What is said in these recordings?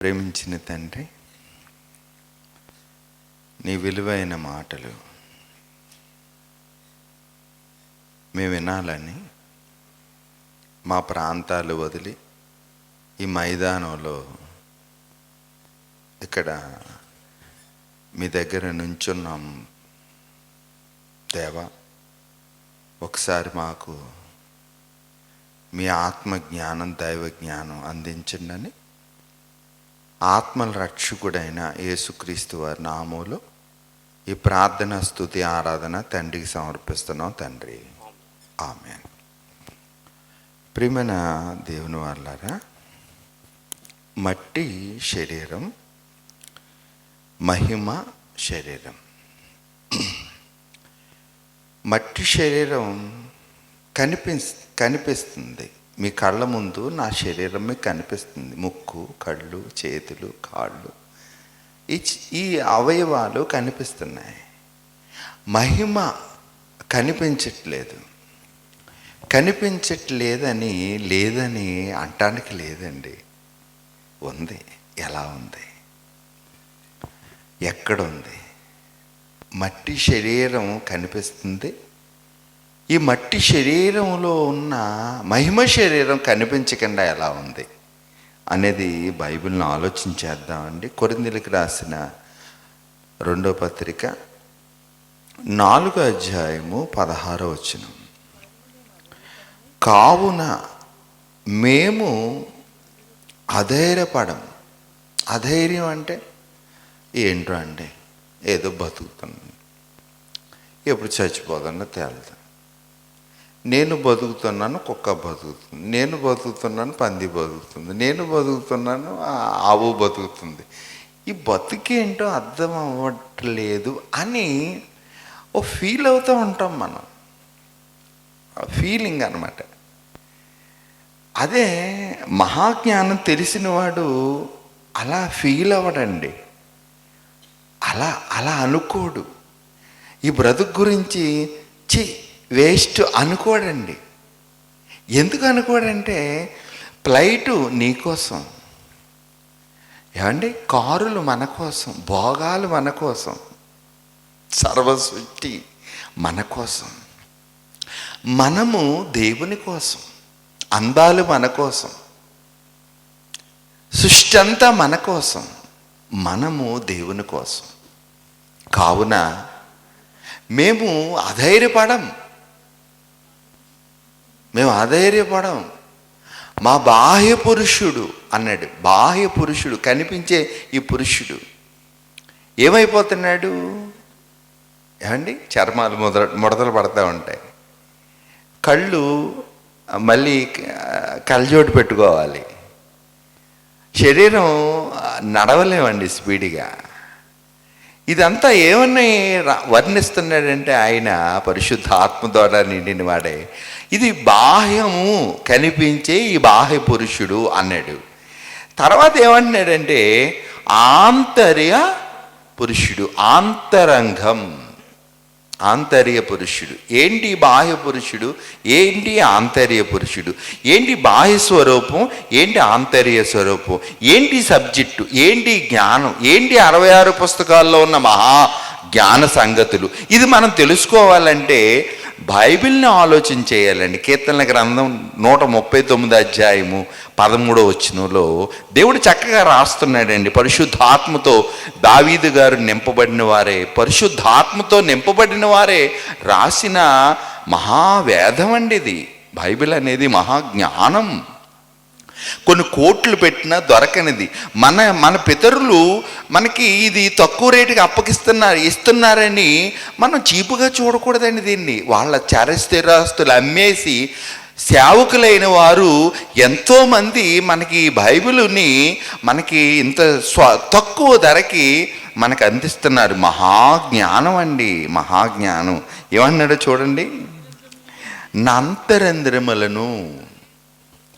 ప్రేమించిన తండ్రి నీ విలువైన మాటలు మేము వినాలని మా ప్రాంతాలు వదిలి ఈ మైదానంలో ఇక్కడ మీ దగ్గర నుంచున్నాం దేవా. ఒకసారి మాకు మీ ఆత్మ జ్ఞానం దైవ జ్ఞానం అందించండి ఆత్మల రక్షకుడైన యేసుక్రీస్తు వారి నామంలో ఈ ప్రార్థన స్థుతి ఆరాధన తండ్రికి సమర్పిస్తున్నాం తండ్రి. ఆమె ప్రియమైన దేవుని వాళ్ళారా మట్టి శరీరం మహిమ శరీరం. మట్టి శరీరం కనిపి కనిపిస్తుంది. మీ కళ్ళ ముందు నా శరీరం మీకు కనిపిస్తుంది. ముక్కు కళ్ళు చేతులు కాళ్ళు. ఈ ఈ అవయవాలు కనిపిస్తున్నాయి. మహిమ కనిపించట్లేదు. కనిపించట్లేదని లేదని అంటానికి లేదండి. ఉంది. ఎలా ఉంది? ఎక్కడుంది? మట్టి శరీరం కనిపిస్తుంది. ఈ మట్టి శరీరంలో ఉన్న మహిమ శరీరం కనిపించకుండా ఎలా ఉంది అనేది బైబిల్ని ఆలోచించేద్దామండి కొరిందులకు రాసిన రెండో పత్రిక నాలుగో అధ్యాయము పదహారో వచ్చిన కావున మేము అధైర్యపడం. అధైర్యం అంటే ఏంటో అండి? ఏదో బతుకుతున్నాం. ఎప్పుడు చచ్చిపోదన్న తేలుతాం నేను బతుకుతున్నాను కుక్క బతుకుతుంది. నేను బతుకుతున్నాను పంది బతుకుతుంది. నేను బతుకుతున్నాను ఆవు బతుకుతుంది. ఈ బతుకేంటో అర్థం అవ్వట్లేదు అని ఓ ఫీల్ అవుతూ ఉంటాం మనం. ఫీలింగ్ అనమాట అదే మహాజ్ఞానం తెలిసినవాడు అలా ఫీల్ అవ్వడండి. అలా అలా అనుకోడు. ఈ బ్రతుకు గురించి చి వేస్ట్ అనుకోడండి. ఎందుకు అనుకోడంటే ఫ్లైటు నీకోసం ఏమండి? కారులు మన కోసం భోగాలు మన కోసం సర్వసృష్టి మన కోసం. మనము దేవుని కోసం అందాలు మన కోసం సృష్టి అంతా మన కోసం మనము దేవుని కోసం. కావున మేము అధైర్యపడం మేము అధైర్యపడం మా బాహ్య పురుషుడు అన్నాడు. బాహ్య పురుషుడు కనిపించే ఈ పురుషుడు. ఏమైపోతున్నాడు? ఏమండి? చర్మాలు ముద్ర ముడతలు పడతా ఉంటాయి. కళ్ళు మళ్ళీ కళ్ళజోడు పెట్టుకోవాలి. శరీరం నడవలేమండి స్పీడ్గా. ఇదంతా ఏమని వర్ణిస్తున్నాడంటే ఆయన పరిశుద్ధ ఆత్మ ద్వారా నిండిన వాడే. ఇది బాహ్యము కనిపించే ఈ బాహ్య పురుషుడు అన్నాడు. తర్వాత ఏమంటున్నాడంటే ఆంతర్య పురుషుడు ఆంతరంగం ఆంతర్య పురుషుడు. ఏంటి బాహ్య పురుషుడు? ఏంటి ఆంతర్య పురుషుడు? ఏంటి బాహ్య స్వరూపం? ఏంటి ఆంతర్య స్వరూపం? ఏంటి సబ్జెక్టు? ఏంటి జ్ఞానం? ఏంటి అరవై ఆరు పుస్తకాల్లో ఉన్న మహా జ్ఞాన సంగతులు? ఇది మనం తెలుసుకోవాలంటే బైబిల్ని ఆలోచన చేయాలండి. కీర్తనల గ్రంథం నూట ముప్పై తొమ్మిది అధ్యాయము పదమూడో వచ్చినలో దేవుడు చక్కగా రాస్తున్నాడండి. పరిశుద్ధాత్మతో దావీదు గారు నింపబడిన వారే పరిశుద్ధాత్మతో నింపబడిన వారే రాసిన మహావేదం అండి ఇది. బైబిల్ అనేది మహాజ్ఞానం. కొన్ని కోట్లు పెట్టినా దొరకనిది. మన మన పితరులు మనకి ఇది తక్కువ రేటుకి అప్పగిస్తున్నారు ఇస్తున్నారని మనం చీపుగా చూడకూడదండి దీన్ని. వాళ్ళ చరస్థిరాస్తులు అమ్మేసి సేవకులైన వారు ఎంతోమంది మనకి బైబిల్ని మనకి ఇంత స్వ తక్కువ ధరకి మనకు అందిస్తున్నారు. మహాజ్ఞానం అండి మహాజ్ఞానం ఏమన్నాడో చూడండి? నా అంతరంధ్రములను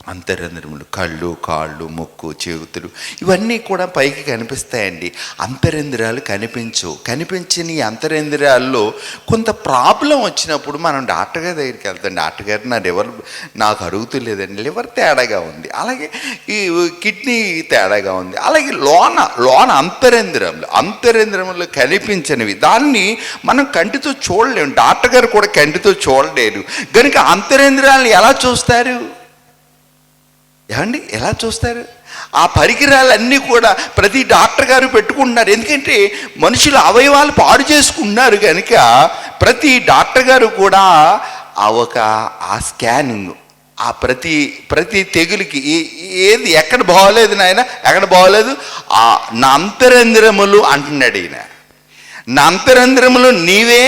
అంతరంధ్రములు కళ్ళు కాళ్ళు ముక్కు చేతులు ఇవన్నీ కూడా పైకి కనిపిస్తాయండి. అంతరేంద్రియాలు కనిపించవు. కనిపించని అంతరేంద్రియాల్లో కొంత ప్రాబ్లం వచ్చినప్పుడు మనం డాక్టర్ గారి దగ్గరికి వెళ్తాం. డాక్టర్ గారు నా లివర్ నాకు అడుగుతులేదండి లివర్ తేడాగా ఉంది. అలాగే ఈ కిడ్నీ తేడాగా ఉంది. అలాగే లోన లోన అంతరంధ్రములు అంతరంధ్రములు కనిపించనివి. దాన్ని మనం కంటితో చూడలేము. డాక్టర్ గారు కూడా కంటితో చూడలేరు. కనుక అంతరేంద్రియాలను ఎలా చూస్తారు? ఏమండి? ఎలా చూస్తారు? ఆ పరికరాలన్నీ కూడా ప్రతి డాక్టర్ గారు పెట్టుకుంటున్నారు. ఎందుకంటే మనుషులు అవయవాలు పాడు చేసుకుంటున్నారు కనుక ప్రతి డాక్టర్ గారు కూడా ఆ ఒక ఆ స్కానింగ్ ఆ ప్రతి ప్రతి తెగులకి ఏ- ఏది ఎక్కడ బాగోలేదు నాయన ఎక్కడ బాగోలేదు ఆ నా అంతరంధ్రములు అంటున్నాడు ఈయన. నా అంతరంధ్రములు నీవే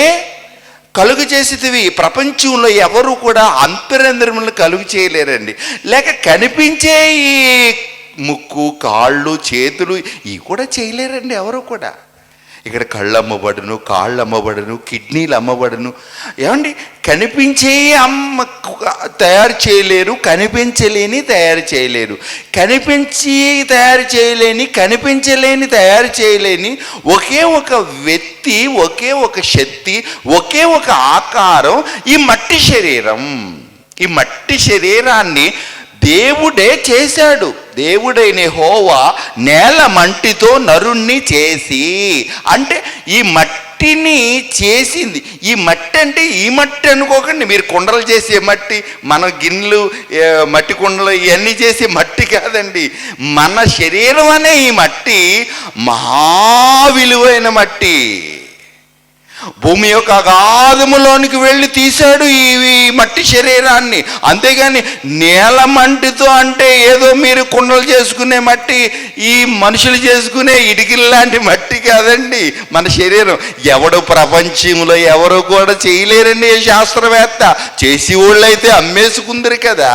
కలుగు చేసేటివి ప్రపంచంలో ఎవరు కూడా అంతరంధ్రములను కలుగు చేయలేరండి. లేక కనిపించే ఈ ముక్కు కాళ్ళు చేతులు ఇవి కూడా చేయలేరండి ఎవరు కూడా. ఇక్కడ కళ్ళు అమ్మబడును కాళ్ళు అమ్మబడును కిడ్నీలు అమ్మబడును ఏమండి? కనిపించే అమ్మ తయారు చేయలేరు కనిపించలేని తయారు చేయలేరు. కనిపించి తయారు చేయలేని కనిపించలేని తయారు చేయలేని ఒకే ఒక వ్యక్తి ఒకే ఒక శక్తి ఒకే ఒక ఆకారం ఈ మట్టి శరీరం. ఈ మట్టి శరీరాన్ని దేవుడే చేశాడు. దేవుడైన హోవా నేల మంటితో నరుణ్ణి చేసి అంటే ఈ మట్టిని చేసింది. ఈ మట్టి అంటే ఈ మట్టి అనుకోకండి. మీరు కుండలు చేసే మట్టి మన గిన్నెలు మట్టి కుండలు ఇవన్నీ చేసే మట్టి కాదండి. మన శరీరం అనే ఈ మట్టి మహా విలువైన మట్టి. భూమి యొక్క అగాధములోనికి వెళ్ళి తీశాడు ఈ మట్టి శరీరాన్ని. అంతేగాని నేల మంటితో అంటే ఏదో మీరు కుండలు చేసుకునే మట్టి ఈ మనుషులు చేసుకునే ఇటుకిల్లాంటి మట్టి కాదండి. మన శరీరం ఎవడు ప్రపంచంలో ఎవరు కూడా చేయలేరండి ఏ శాస్త్రవేత్త. చేసి వాళ్ళైతే అమ్మేసుకుందరు కదా.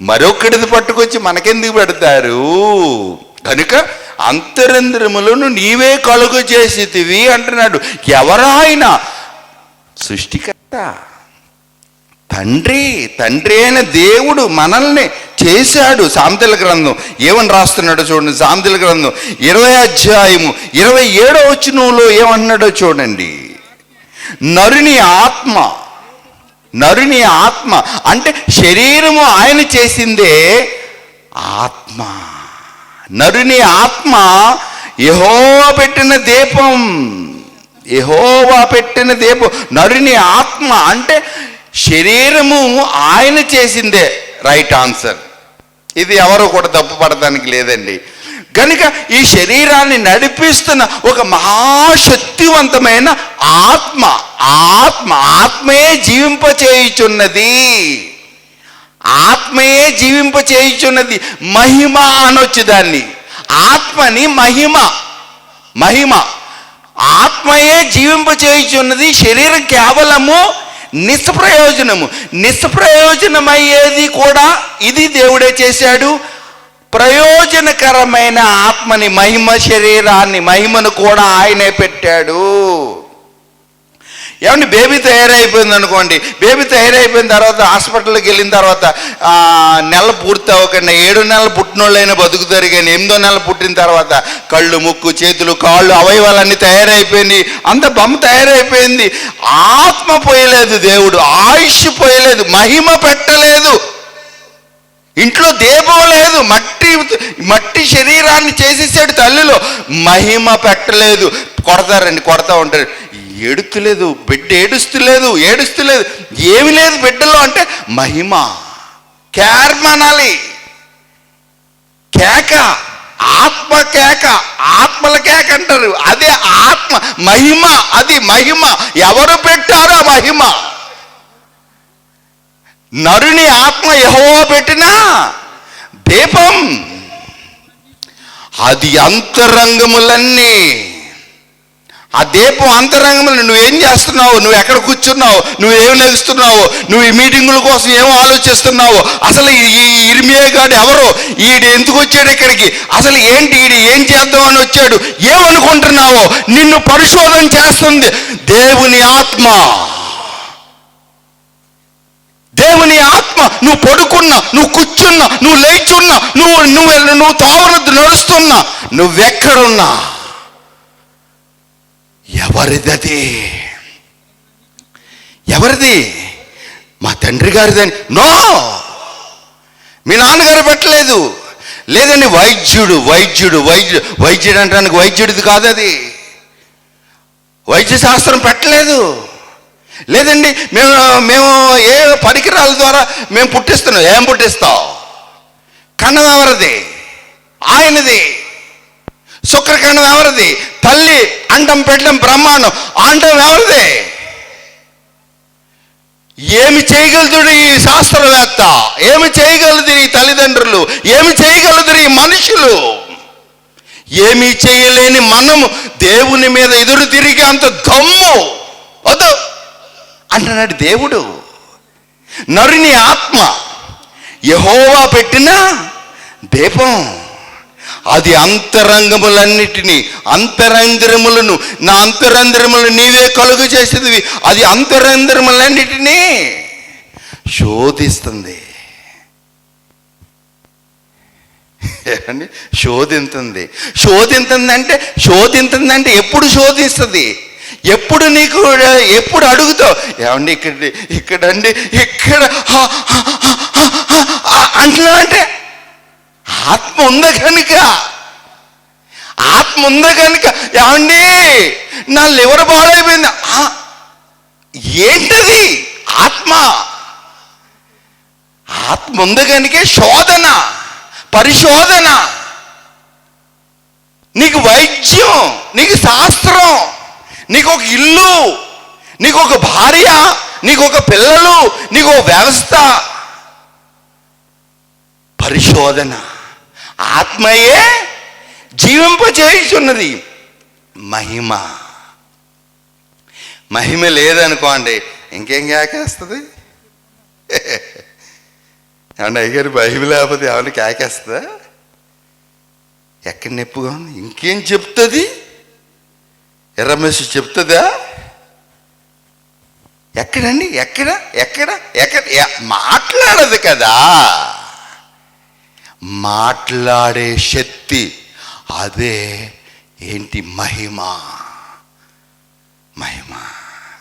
మరొకటిది పట్టుకొచ్చి మనకెందుకు పెడతారు? కనుక అంతరంధ్రములను నీవే కలుగు చేసేటివి అంటున్నాడు. ఎవరాయన? సృష్టికర్త. తండ్రి తండ్రి అయిన దేవుడు మనల్ని చేశాడు. సామెతల గ్రంథం ఏమని రాస్తున్నాడో చూడండి. సామెతల గ్రంథం ఇరవై అధ్యాయము ఇరవై ఏడో వచ్చినంలో ఏమన్నాడో చూడండి. నరుని ఆత్మ నరుని ఆత్మ అంటే శరీరము ఆయన చేసిందే ఆత్మ. నరుని ఆత్మ యహోవా పెట్టిన దీపం. యహోవా పెట్టిన దీపం. నరుని ఆత్మ అంటే శరీరము ఆయన చేసిందే. Right answer. ఇది ఎవరు కూడా తప్పు పడటానికి లేదండి. కనుక ఈ శరీరాన్ని నడిపిస్తున్న ఒక మహాశక్తివంతమైన ఆత్మ ఆత్మ ఆత్మే జీవింపచేయుచున్నది. ఆత్మయే జీవింప చేయుచున్నది మహిమ అనొచ్చు దాన్ని ఆత్మని మహిమ మహిమ. ఆత్మయే జీవింప చేయుచున్నది శరీరం కేవలము నిస్ప్రయోజనము. నిస్ప్రయోజనమయ్యేది కూడా ఇది దేవుడే చేశాడు. ప్రయోజనకరమైన ఆత్మని మహిమ శరీరాన్ని మహిమను కూడా ఆయనే పెట్టాడు. ఏమండి బేబీ తయారైపోయింది అనుకోండి. బేబీ తయారైపోయిన తర్వాత హాస్పిటల్కి వెళ్ళిన తర్వాత నెల పూర్తి అవ్వకుండా ఏడు నెలలు పుట్టినోళ్ళైనా బతుకుతారు కానీ ఎనిమిదో నెలలు పుట్టిన తర్వాత కళ్ళు ముక్కు చేతులు కాళ్ళు అవయవాలన్నీ తయారైపోయింది అంత బొమ్మ తయారైపోయింది. ఆత్మ పోయలేదు దేవుడు ఆయుష్ పోయలేదు మహిమ పెట్టలేదు. ఇంట్లో దీపం లేదు మట్టి మట్టి శరీరాన్ని చేసేసాడు తల్లిలో. మహిమ పెట్టలేదు. కొడతారండి కొడతా ఉంటారు. ఏడుతులేదు బిడ్డ ఏడుస్తులేదు ఏడుస్తులేదు. ఏమి లేదు బిడ్డలో అంటే మహిమ కేర్మనాలి కేక ఆత్మ కేక ఆత్మల కేక అంటారు. అదే ఆత్మ మహిమ అది మహిమ. ఎవరు పెట్టారో మహిమ. నరుని ఆత్మ ఎహో పెట్టిన దీపం. అది అంతరంగములన్నీ ఆ దీపం అంతరంగంలో నువ్వేం చేస్తున్నావు? నువ్వు ఎక్కడ కూర్చున్నావు? నువ్వు ఏం నెలుస్తున్నావు? నువ్వు ఈ మీటింగుల కోసం ఏం ఆలోచిస్తున్నావు? అసలు ఈ ఇరిమియే గాడు ఎవరు? ఈడు ఎందుకు వచ్చాడు ఇక్కడికి? అసలు ఏంటి ఈడు ఏం చేద్దామని వచ్చాడు? ఏమనుకుంటున్నావు? నిన్ను పరిశోధన చేస్తుంది దేవుని ఆత్మ. దేవుని ఆత్మ నువ్వు పడుకున్నా నువ్వు కూర్చున్నా నువ్వు లేచున్నా నువ్వు నువ్వు నువ్వు తోవన నడుస్తున్నా నువ్వెక్కడున్నా? ఎవరిదది? ఎవరిది? మా తండ్రి గారిదని. నో! మీ నాన్నగారు పెట్టలేదు. లేదండి వైద్యుడు వైద్యుడు వైద్యుడు వైద్యుడు అంటానికి వైద్యుడిది కాదు అది వైద్య శాస్త్రం పెట్టలేదు. లేదండి మేము మేము ఏ పరికరాల ద్వారా మేము పుట్టిస్తున్నాం? ఏం పుట్టిస్తాం? కన్నం ఎవరిది ఆయనది. శుక్రకణం ఎవరిది? తల్లి అండం పెట్టడం బ్రహ్మాండం. అండం ఎవరిది? ఏమి చేయగలదు ఈ శాస్త్రవేత్త? ఏమి చేయగలదు ఈ తల్లిదండ్రులు? ఏమి చేయగలదు ఈ మనుషులు? ఏమీ చేయలేని మనము దేవుని మీద ఎదురు తిరిగి అంత దమ్ము వద్దు. అంటున్నాడు దేవుడు. నరుని ఆత్మ. యహోవా పెట్టిన దీపం. అది అంతరంగములన్నిటినీ అంతరంధ్రములను నా అంతరంధ్రములు నీవే కలుగు చేసేది అది అంతరంధ్రములన్నిటినీ శోధిస్తుంది ఏమండి శోధింతుంది శోధింతుంది అంటే శోధింతుంది ఎప్పుడు శోధిస్తుంది ఎప్పుడు నీకు ఎప్పుడు అడుగుతావు ఏమండి ఇక్కడ ఇక్కడండి ఇక్కడ అట్లా అంటున్నా అంటే ఆత్మ ఉంది కనుక ఆత్మ ఉంది కనుక ఏమండి? నా లివర్ పాడైపోయింది. ఆ, ఏంటది? ఆత్మ. ఆత్మ ఉంది కనుక శోధన పరిశోధన. నీకు వైద్యం నీకు శాస్త్రం నీకు ఒక ఇల్లు నీకు ఒక భార్య నీకు ఒక పిల్లలు నీకు ఒక వ్యవస్థ. పరిశోధన. ఆత్మయే జీవింపచేయుచున్నది. మహిమ. మహిమ లేదనుకోండి ఇంకేం కేకేస్తుంది ఏమన్నా అయ్యారు మహిమ లేకపోతే ఏమన్నా కేకేస్తుందా ఎక్కడ నొప్పిగా ఉంది? ఇంకేం చెప్తుంది? ఎర్రమేసి చెప్తుందా? ఎక్కడండి? ఎక్కడ? ఎక్కడ? ఎక్కడ? మాట్లాడదు కదా. మాట్లాడే శక్తి అదే ఏంటి మహిమ? మహిమ.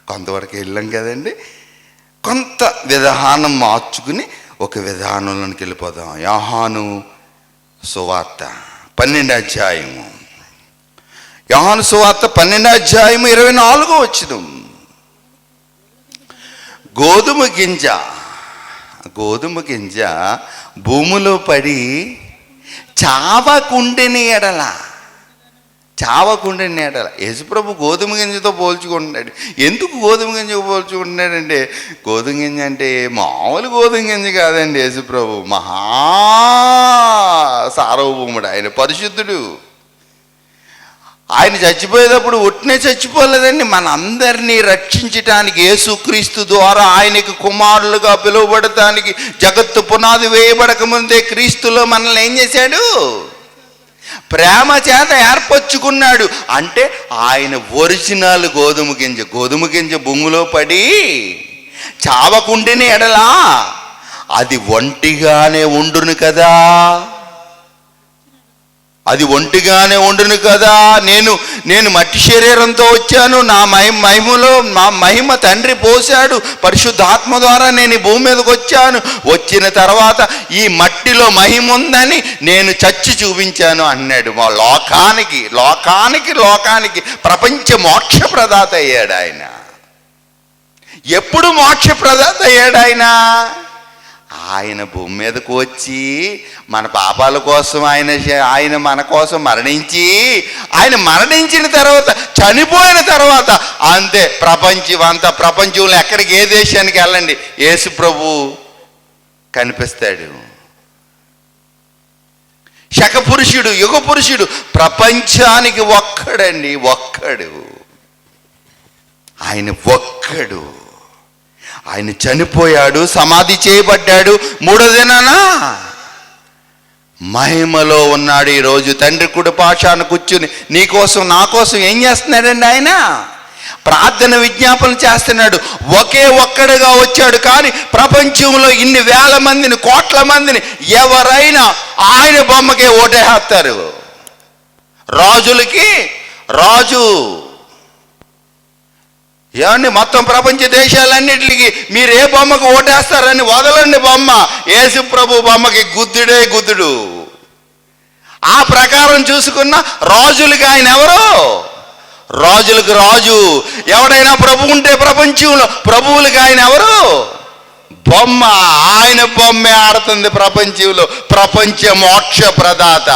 కొంతవరకు వెళ్ళాం కదండి? కొంత విధానం మార్చుకుని ఒక విధానంలోనికి వెళ్ళిపోదాం. యాహాను సువార్త పన్నెండు అధ్యాయము. యోహాను సువార్త పన్నెండు అధ్యాయము ఇరవై నాలుగో వచ్చిన గోధుమ గింజ గోధుమ గింజ భూమిలో పడి చావకుండెని ఎడల. చావకుండెని ఎడల. యేసుప్రభు గోధుమ గింజతో పోల్చుకుంటున్నాడు. ఎందుకు గోధుమ గింజ పోల్చుకుంటున్నాడంటే గోధుమ గింజ అంటే మామూలు గోధుమ గింజ కాదండి యేసుప్రభు. మహా సార్వభౌముడు ఆయన పరిశుద్ధుడు. ఆయన చచ్చిపోయేటప్పుడు ఒట్టినే చచ్చిపోలేదండి. మన అందరినీ రక్షించటానికి యేసుక్రీస్తు ద్వారా ఆయనకి కుమారులుగా పిలువబడటానికి జగత్తు పునాది వేయబడకముందే క్రీస్తులో మనల్ని ఏం చేశాడు? ప్రేమ చేత ఏర్పరచుకున్నాడు. అంటే ఆయన ఒరిజినల్ గోధుమ గింజ గోధుమ గింజ భూమిలో పడి చావకుండిన ఎడలా అది ఒంటిగానే ఉండును కదా. అది ఒంటిగానే ఉండును కదా. నేను నేను మట్టి శరీరంతో వచ్చాను. నా మహి మహిమలో మా మహిమ తండ్రి పోశాడు. పరిశుద్ధాత్మ ద్వారా నేను ఈ భూమి మీదకి వచ్చాను. వచ్చిన తర్వాత ఈ మట్టిలో మహిమ ఉందని నేను చచ్చి చూపించాను అన్నాడు మా లోకానికి లోకానికి లోకానికి. ప్రపంచ మోక్ష ప్రదాత అయ్యాడు ఆయన. ఎప్పుడు మోక్ష ప్రదాత అయ్యాడు ఆయన? ఆయన భూమి మీదకు వచ్చి మన పాపాల కోసం ఆయన ఆయన మన కోసం మరణించి ఆయన మరణించిన తర్వాత చనిపోయిన తర్వాత అంతే ప్రపంచం అంతా ప్రపంచంలో ఎక్కడికి ఏ దేశానికి వెళ్ళండి? యేసు ప్రభు కనిపిస్తాడు. శక పురుషుడు యుగ పురుషుడు ప్రపంచానికి ఒక్కడండి ఒక్కడు. ఆయన ఒక్కడు. ఆయన చనిపోయాడు సమాధి చేయబడ్డాడు. మూడో దినానా మహిమలో ఉన్నాడు ఈరోజు తండ్రి కుడి పాషాను కూర్చుని నీకోసం నా కోసం ఏం చేస్తున్నాడండి ఆయన? ప్రార్థన విజ్ఞాపన చేస్తున్నాడు. ఒకే ఒక్కడుగా వచ్చాడు కానీ ప్రపంచంలో ఇన్ని వేల మందిని కోట్ల మందిని ఎవరైనా ఆయన బొమ్మకే ఓటేస్తారు. రాజులకి రాజు ఏమండి మొత్తం ప్రపంచ దేశాలన్నిటికి మీరు ఏ బొమ్మకు ఓటేస్తారని వదలండి బొమ్మ. యేసు ప్రభు బొమ్మకి గుద్దుడే గుద్దుడు. ఆ ప్రకారం చూసుకున్న రాజులకి ఆయన ఎవరు? రాజులకు రాజు. ఎవడైనా ప్రభు ఉంటే ప్రపంచంలో ప్రభువులకి ఆయన ఎవరు? బొమ్మ. ఆయన బొమ్మే ఆడుతుంది ప్రపంచంలో. ప్రపంచ మోక్ష ప్రదాత.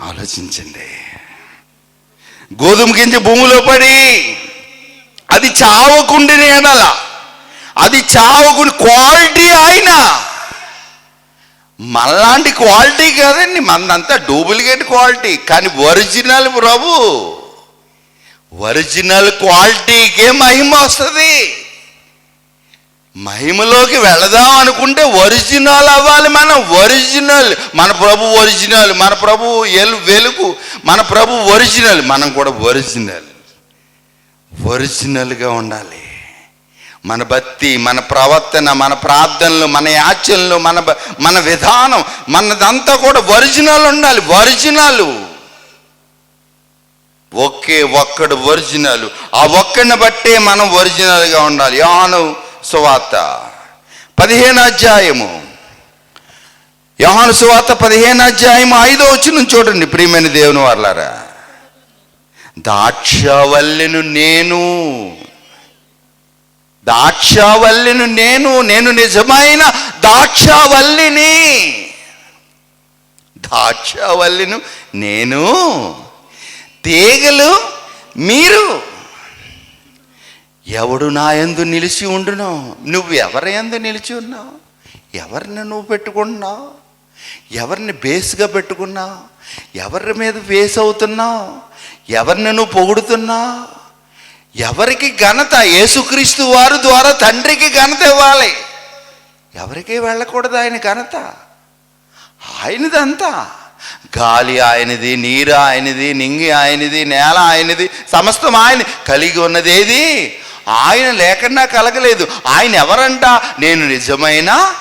ఆలోచించండి. గోధుమ గింజ భూమిలో పడి అది చావకుండిన అనాల. అది చావకుని క్వాలిటీ ఆయన మనలాంటి క్వాలిటీ కాదండి మనదంతా డూప్లికేట్ క్వాలిటీ. కానీ ఒరిజినల్ ప్రభు ఒరిజినల్ క్వాలిటీకే మహిమ వస్తుంది. మహిమలోకి వెళదాం అనుకుంటే ఒరిజినల్ అవ్వాలి మనం ఒరిజినల్. మన ప్రభు ఒరిజినల్ మన ప్రభు ఎలు వెలుగు మన ప్రభు ఒరిజినల్. మనం కూడా ఒరిజినల్. ఒరిజినల్గా ఉండాలి. మన భక్తి మన ప్రవర్తన మన ప్రార్థనలు మన యాచనలు మన మన విధానం మనదంతా కూడా ఒరిజినల్ ఉండాలి. ఒరిజినల్. ఒకే ఒక్కడు ఒరిజినల్. ఆ ఒక్కడిని బట్టే మనం ఒరిజినల్గా ఉండాలి. యోహాను సువార్త. పదిహేను అధ్యాయము. యోహాను సువార్త పదిహేను అధ్యాయం ఐదో వచ్చిన చూడండి ప్రియమైన దేవుని వాళ్ళారా దాక్షవల్లిను నేను దాక్షవల్లిను నేను నేను నిజమైన దాక్షవల్లిని. దాక్షవల్లిను నేను తీగలు మీరు ఎవడు నా ఎందు నిలిచి ఉండునో నువ్వు ఎవరి ఎందు నిలిచి ఉన్నావు? ఎవరిని నువ్వు పెట్టుకుంటున్నావు? ఎవరిని బేస్గా పెట్టుకున్నావు? ఎవరి మీద బేస్ అవుతున్నావు? ఎవరిని నువ్వు పొగుడుతున్నావు? ఎవరికి ఘనత? యేసుక్రీస్తు వారు ద్వారా తండ్రికి ఘనత ఇవ్వాలి. ఎవరికి వెళ్ళకూడదు ఆయన ఘనత. ఆయనదంతా. గాలి ఆయనది నీరు ఆయనది నింగి ఆయనది నేల ఆయనది సమస్తం ఆయన కలిగి ఉన్నది ఏది? ఆయన లేకుండా కలగలేదు. ఆయన ఎవరంట? నేను నిజమైన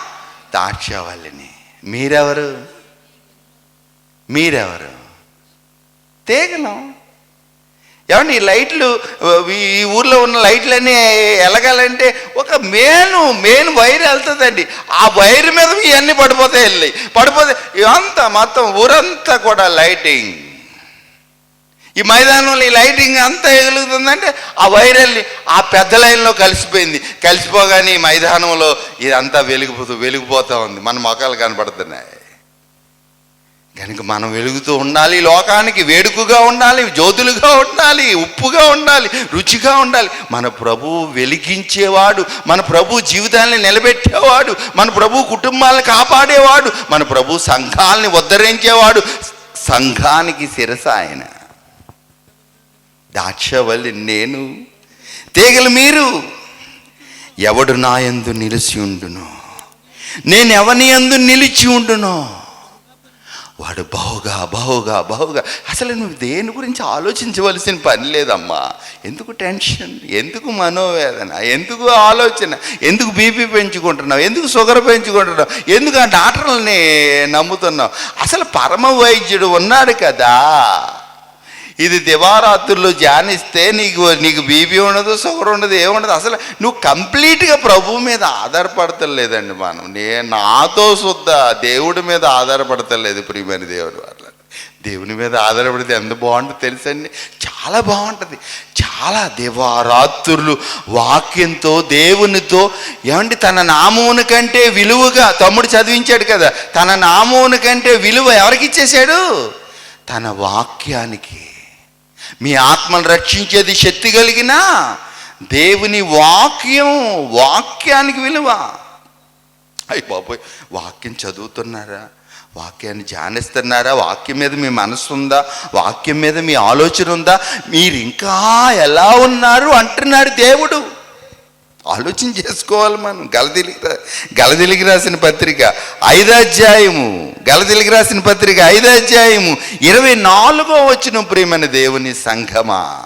దాక్షావల్లిని మీరెవరు? మీరెవరు? తేగలం. ఏమండి ఈ లైట్లు ఈ ఊర్లో ఉన్న లైట్లన్నీ ఎలగాలంటే ఒక మేను మెయిన్ వైర్ వెళ్తుందండి. ఆ వైర్ మీద ఇవన్నీ పడిపోతాయి వెళ్ళి. పడిపోతే అంతా మొత్తం ఊరంతా కూడా లైటింగ్. ఈ మైదానంలో ఈ లైటింగ్ అంతా ఎగులుతుందంటే ఆ వైరల్ని ఆ పెద్ద లైన్లో కలిసిపోయింది. కలిసిపోగానే ఈ మైదానంలో ఇదంతా వెలిగిపోతూ వెలిగిపోతూ ఉంది. మన మొఖాలు కనపడుతున్నాయి. కనుక మనం వెలుగుతూ ఉండాలి. లోకానికి వేడుకగా ఉండాలి జ్యోతులుగా ఉండాలి ఉప్పుగా ఉండాలి రుచిగా ఉండాలి. మన ప్రభు వెలిగించేవాడు మన ప్రభు జీవితాన్ని నిలబెట్టేవాడు మన ప్రభు కుటుంబాలను కాపాడేవాడు మన ప్రభు సంఘాలని ఉద్ధరించేవాడు సంఘానికి శిరస ఆయన. దాక్షవల్లి నేను. తీగలు మీరు ఎవడు నా యందు నిలిచి ఉండును? నేను ఎవని యందు నిలిచి ఉండునో? వాడు బహుగా బహుగా బహుగా. అసలు నువ్వు దేని గురించి ఆలోచించవలసిన పని లేదమ్మా. ఎందుకు టెన్షన్? ఎందుకు మనోవేదన? ఎందుకు ఆలోచన? ఎందుకు బీపీ పెంచుకుంటున్నావు? ఎందుకు షుగర్ పెంచుకుంటున్నావు? ఎందుకు ఆ డాక్టర్లని నమ్ముతున్నావు? అసలు పరమ వైద్యుడు ఉన్నాడు కదా. ఇది దివారాత్రుల్లో ధ్యానిస్తే నీకు నీకు బీపీ ఉండదు షుగర్ ఉండదు ఏముండదు అసలు నువ్వు కంప్లీట్గా ప్రభు మీద ఆధారపడతలేదండి మనం. నే నాతో శుద్ధ దేవుడి మీద ఆధారపడతలేదు ప్రియమైన దేవుడు అట్లా దేవుని మీద ఆధారపడితే ఎంత బాగుంటుంది తెలుసండి? చాలా బాగుంటుంది. చాలా దివారాత్రులు వాక్యంతో దేవునితో ఏమండి తన నామూని కంటే విలువగా తమ్ముడు చదివించాడు కదా తన నామూని కంటే విలువ ఎవరికి ఇచ్చేశాడు? తన వాక్యానికి మీ ఆత్మను రక్షించేది శక్తి కలిగిన దేవుని వాక్యం వాక్యానికి విలువ. అయ్యి బాబోయ్ వాక్యం చదువుతున్నారా? వాక్యాన్ని ధ్యానిస్తున్నారా? వాక్యం మీద మీ మనసు ఉందా? వాక్యం మీద మీ ఆలోచన ఉందా? మీరు ఇంకా ఎలా ఉన్నారు అంటున్నాడు దేవుడు. ఆలోచన చేసుకోవాలి మనం. గలదిలికి గలదిలికి రాసిన పత్రిక ఐదాధ్యాయము గలదిలికి రాసిన పత్రిక ఐదాధ్యాయము ఇరవై నాలుగో వచ్చిన ప్రియమైన దేవుని సంఘమా?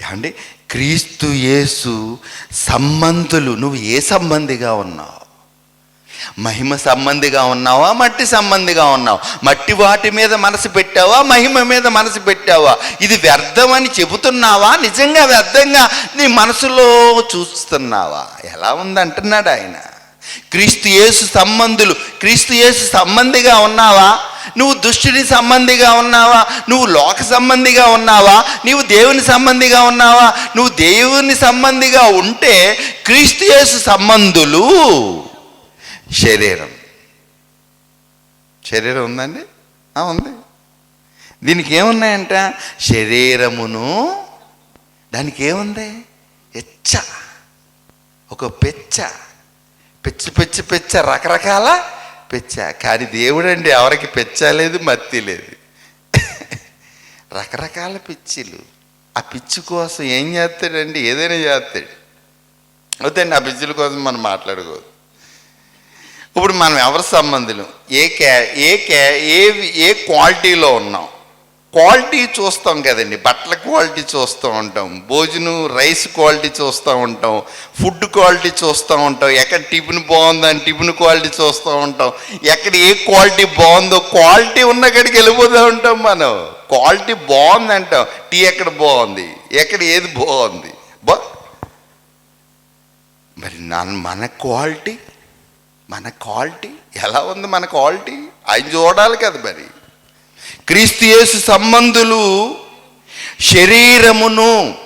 ఏమండి? క్రీస్తు యేసు సంబంధులు. నువ్వు ఏ సంబంధిగా ఉన్నావు? మహిమ సంబంధిగా ఉన్నావా? మట్టి సంబంధిగా ఉన్నావు. మట్టి వాటి మీద మనసు పెట్టావా? మహిమ మీద మనసు పెట్టావా? ఇది వ్యర్థమని చెబుతున్నావా? నిజంగా వ్యర్థంగా నీ మనసులో చూస్తున్నావా? ఎలా ఉంది అంటున్నాడు ఆయన. క్రీస్తు యేసు సంబంధులు క్రీస్తు యేసు సంబంధిగా ఉన్నావా? నువ్వు దుష్టుని సంబంధిగా ఉన్నావా? నువ్వు లోక సంబంధిగా ఉన్నావా? నువ్వు దేవుని సంబంధిగా ఉన్నావా? నువ్వు దేవుని సంబంధిగా ఉంటే క్రీస్తు యేసు సంబంధులు శరీరం. శరీరం ఉందండి? ఉంది. దీనికి ఏమున్నాయంట? శరీరమును దానికి ఏముంది? ఎచ్చ. ఒక పెచ్చ. పెచ్చి పెచ్చి పెచ్చ రకరకాల పెచ్చ. కానీ దేవుడండి ఎవరికి పెచ్చ లేదు మత్తి లేదు. రకరకాల పిచ్చిలు. ఆ పిచ్చి కోసం ఏం చేస్తాడండి? ఏదైనా చేస్తాడు. అవుతండి ఆ పిచ్చిల కోసం మనం మాట్లాడుకోవద్దు. ఇప్పుడు మనం ఎవరి సంబంధులు? ఏ క్యా ఏ క్యా ఏ ఏ క్వాలిటీలో ఉన్నాం? క్వాలిటీ చూస్తాం కదండి. బట్టల క్వాలిటీ చూస్తూ ఉంటాం. భోజనం రైస్ క్వాలిటీ చూస్తూ ఉంటాం. ఫుడ్ క్వాలిటీ చూస్తూ ఉంటాం. ఎక్కడ టిఫిన్ బాగుందని టిఫిన్ క్వాలిటీ చూస్తూ ఉంటాం. ఎక్కడ ఏ క్వాలిటీ బాగుందో క్వాలిటీ ఉన్న కాడికి వెళ్ళిపోతూ ఉంటాం మనం. క్వాలిటీ బాగుంది అంటాం. టీ ఎక్కడ బాగుంది? ఎక్కడ ఏది బాగుంది? బా మరి నన్ను మన క్వాలిటీ మన క్వాలిటీ ఎలా ఉంది మన క్వాలిటీ? ఆయన చూడాలి కదా మరి. క్రీస్తుయేసు సంబంధులు శరీరమును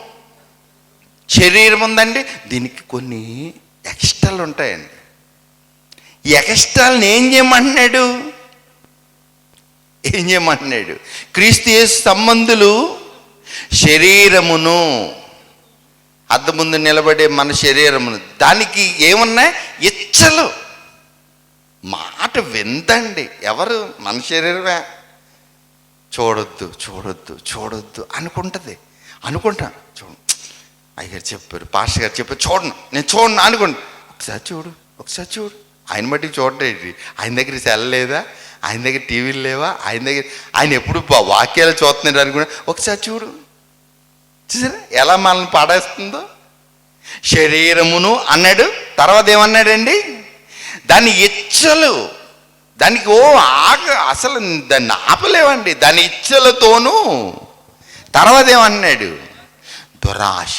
శరీరం ఉందండి దీనికి కొన్ని ఎక్స్ట్రాలు ఉంటాయండి. ఎక్స్ట్రాల్ని ఎక్స్ట్రాలను ఏం చేయమంటున్నాడు? ఏం చేయమంటున్నాడు? క్రీస్తుయేసు సంబంధులు శరీరమును అద్దముందు నిలబడే మన శరీరమును దానికి ఏమున్నాయి? ఇచ్చలు. మాట విందండి. ఎవరు? మన శరీరమే. చూడొద్దు చూడొద్దు చూడొద్దు అనుకుంటుంది. అనుకుంటా. చూడు. అయ్యగారు చెప్పారు పాస్టర్ గారు చెప్పారు చూడను. నేను చూడను అనుకోండి ఒకసారి చూడు ఒకసారి చూడు. ఆయన బట్టి చూడండి ఆయన దగ్గర సెల్ లేదా ఆయన దగ్గర టీవీలు లేవా? ఆయన దగ్గర ఆయన ఎప్పుడు వాక్యాలు చూస్తున్నాడు అనుకున్నా. ఒకసారి చూడు. చూసారా? ఎలా మనల్ని పాడేస్తుందో? శరీరమును అన్నాడు. తర్వాత ఏమన్నాడండి? దాని ఇచ్చలు. దానికి ఓ ఆగ అసలు దాన్ని ఆపలేవండి. దాని ఇచ్చలతోనూ తర్వాత ఏమన్నాడు దురాశ.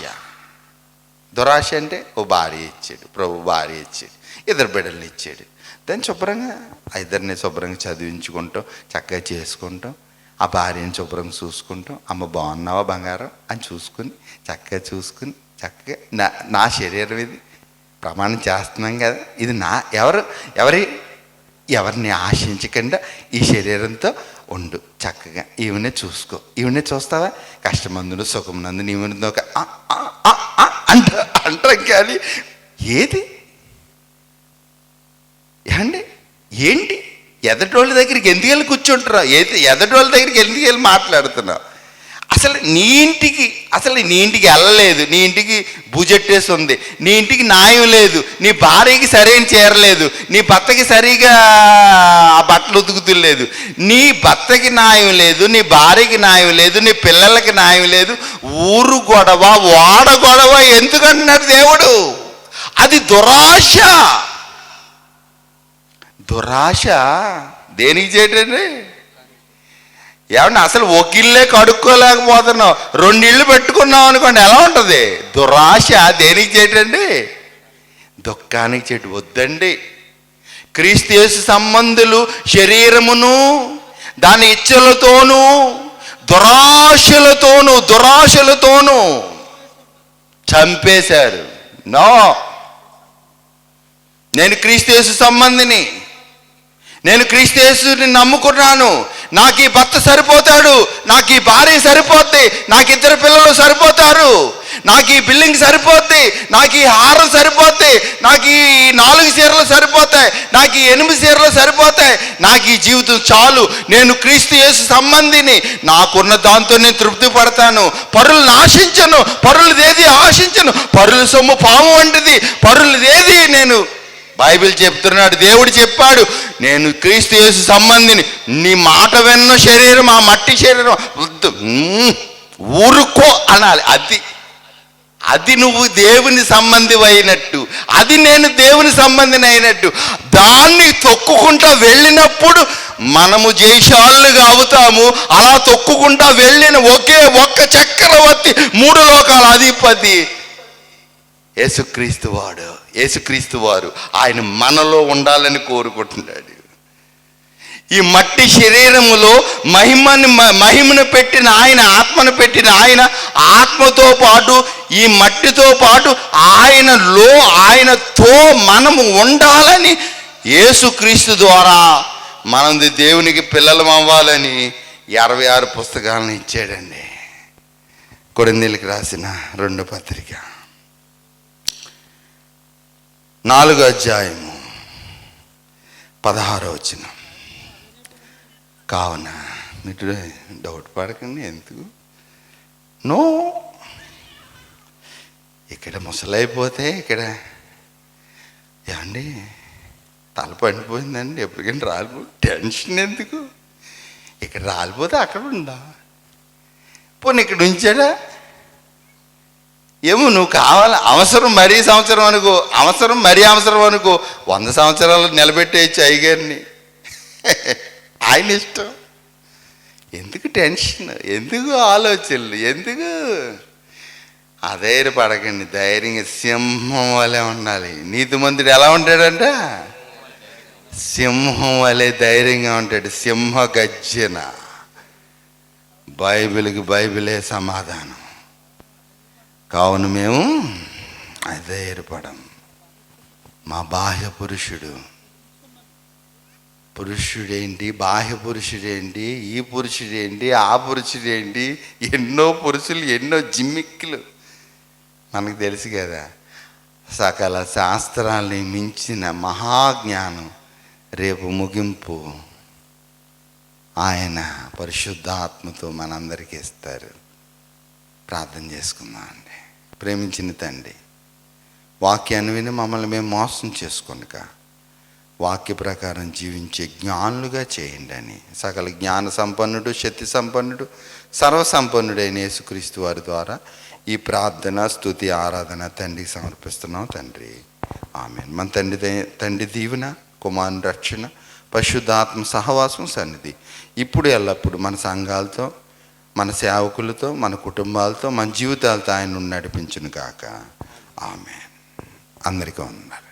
దురాశ అంటే ఓ భార్య ఇచ్చాడు ప్రభు భార్య ఇచ్చాడు ఇద్దరు బిడ్డల్ని ఇచ్చాడు. దాన్ని శుభ్రంగా ఆ ఇద్దరిని శుభ్రంగా చదివించుకుంటాం చక్కగా చేసుకుంటాం. ఆ భార్యని శుభ్రంగా చూసుకుంటాం. అమ్మ బాగున్నావా బంగారం? అని చూసుకుని చక్కగా చూసుకుని చక్కగా నా నా శరీరం ఇది. ప్రమాణం చేస్తున్నాం కదా. ఇది నా ఎవరు ఎవరి ఎవరిని ఆశించకుండా ఈ శరీరంతో ఉండు చక్కగా. ఈవినే చూసుకో. ఈవినే చూస్తావా? కష్టమందుడు సుఖమునందు నీవునిదో ఒక అంట అంటాం కానీ ఏది? ఏమండి? ఏంటి? ఎదటోళ్ళ దగ్గరికి ఎందుకు వెళ్ళి కూర్చుంటున్నావు? ఏది? ఎదటోళ్ళ దగ్గరికి ఎందుకు వెళ్ళి మాట్లాడుతున్నావు? అసలు నీ ఇంటికి అసలు నీ ఇంటికి వెళ్ళలేదు నీ ఇంటికి బుజెట్టేసి ఉంది నీ ఇంటికి న్యాయం లేదు నీ భార్యకి సరైన చేరలేదు నీ భర్తకి సరిగా ఆ బట్టలు ఉతుకుతులేదు నీ భర్తకి న్యాయం లేదు నీ భార్యకి న్యాయం లేదు నీ పిల్లలకి న్యాయం లేదు ఊరు గొడవ వాడ గొడవ ఎందుకంటున్నాడు దేవుడు? అది దురాశ. దురాశ దేనికి చేయటండి? ఏమన్నా అసలు ఒక ఇల్లే కడుక్కోలేకపోతున్నావు రెండు ఇళ్ళు అనుకోండి ఎలా ఉంటుంది? దురాశ. దేనికి చేయటండి దుఃఖానికి చెట్టు వద్దండి. క్రీస్తు సంబంధులు శరీరమును దాని ఇచ్చలతోనూ దురాశలతోనూ దురాశలతోనూ చంపేశారు. నో. నేను క్రీస్తు సంబంధిని. నేను క్రీస్తు నమ్ముకున్నాను. నాకు ఈ భర్త సరిపోతాడు నాకు ఈ భార్య సరిపోద్ది నాకు ఇద్దరు పిల్లలు సరిపోతారు. నాకు ఈ బిల్డింగ్ సరిపోద్ది నాకు ఈ హారం సరిపోద్ది నాకు ఈ నాలుగు చీరలు సరిపోతాయి నాకు ఈ ఎనిమిది చీరలు సరిపోతాయి. నాకు ఈ జీవితం చాలు. నేను క్రీస్తు యేసు సంబంధిని. నాకున్న దాంతో నేను తృప్తి పడతాను. పరులు ఆశించను పరులదేది ఆశించను. పరుల సొమ్ము పాము వంటిది. పరులదేది నేను బైబిల్ చెప్తున్నాడు దేవుడు చెప్పాడు నేను క్రీస్తు యేసు సంబంధిని నీ మాట విన్న శరీరం ఆ మట్టి శరీరం ఊరుకో అనాలి. అది అది నువ్వు దేవుని సంబంధి అయినట్టు అది నేను దేవుని సంబంధిని అయినట్టు దాన్ని తొక్కుకుంటా వెళ్ళినప్పుడు మనము జయశాలుగా అవుతాము అలా తొక్కుకుంటా వెళ్ళిన ఒకే ఒక్క చక్రవర్తి మూడు లోకాల అధిపతి. యేసుక్రీస్తు వాడు యేసుక్రీస్తు వారు ఆయన మనలో ఉండాలని కోరుకుంటున్నాడు. ఈ మట్టి శరీరములో మహిమని మ- మహిమను పెట్టిన ఆయన ఆత్మను పెట్టిన ఆయన ఆత్మతో పాటు ఈ మట్టితో పాటు ఆయనలో ఆయనతో మనము ఉండాలని యేసుక్రీస్తు ద్వారా మనం దేవునికి పిల్లలం అవ్వాలని అరవై ఆరు పుస్తకాలను ఇచ్చాడండి. కొరిందీలకు రాసిన రెండు పత్రిక. నాలుగో అధ్యాయము. పదహారో వచ్చిన కావున మీరు డౌట్ పడకండి ఎందుకు? నో. ఇక్కడ ముసలైపోతే ఇక్కడ ఏమండి? తల పండిపోయిందండి ఎప్పటికైనా రాలిపో టెన్షన్ ఎందుకు? ఇక్కడ రాలిపోతే అక్కడ ఉందా పోనీ ఇక్కడ ఉంచాడా? ఏమో నువ్వు కావాలి అవసరం మరీ సంవత్సరం అనుకో అవసరం మరీ అవసరం అనుకో వంద సంవత్సరాలు నిలబెట్టేయచ్చు అయ్యగారిని ఆయన ఇష్టం. ఎందుకు టెన్షన్? ఎందుకు ఆలోచనలు? ఎందుకు? అధైర్యపడకండి ధైర్యంగా సింహం వలె ఉండాలి. నీతిమంతుడు ఎలా ఉంటాడంట? సింహం వలె ధైర్యంగా ఉంటాడు. సింహ గర్జన. బైబిల్కి బైబిలే సమాధానం. కావున మేము అదే ఏర్పడం. మా బాహ్య పురుషుడు. పురుషుడేంటి? బాహ్య పురుషుడేంటి? ఈ పురుషుడేంటి? ఆ పురుషుడేంటి? ఎన్నో పురుషులు ఎన్నో జిమ్మిక్కులు. మనకు తెలుసు కదా సకల శాస్త్రాల్ని మించిన మహాజ్ఞానం రేపు ముగింపు. ఆయన పరిశుద్ధాత్మతో మనందరికీ ఇస్తారు. ప్రార్థన చేసుకుందాం అండి ప్రేమించిన తండ్రి. వాక్యాన్ని విని మమ్మల్ని మేము మోసం చేసుకొనక. వాక్య ప్రకారం జీవించే జ్ఞానులుగా చేయండి అని. సకల జ్ఞాన సంపన్నుడు శక్తి సంపన్నుడు సర్వసంపన్నుడైన యేసుక్రీస్తు వారి ద్వారా ఈ ప్రార్థన స్తుతి ఆరాధన తండ్రికి సమర్పిస్తున్నాం తండ్రి. ఆమె మన తండ్రి తండ్రి దీవెన కుమారుని రక్షణ పరిశుద్ధాత్మ సహవాసం సన్నిధి. ఇప్పుడు ఎల్లప్పుడు మన సంఘాలతో మన సేవకులతో మన కుటుంబాలతో మన జీవితాలతో ఆయన నడిపించును కాక ఆమె అందరికీ ఉన్నారు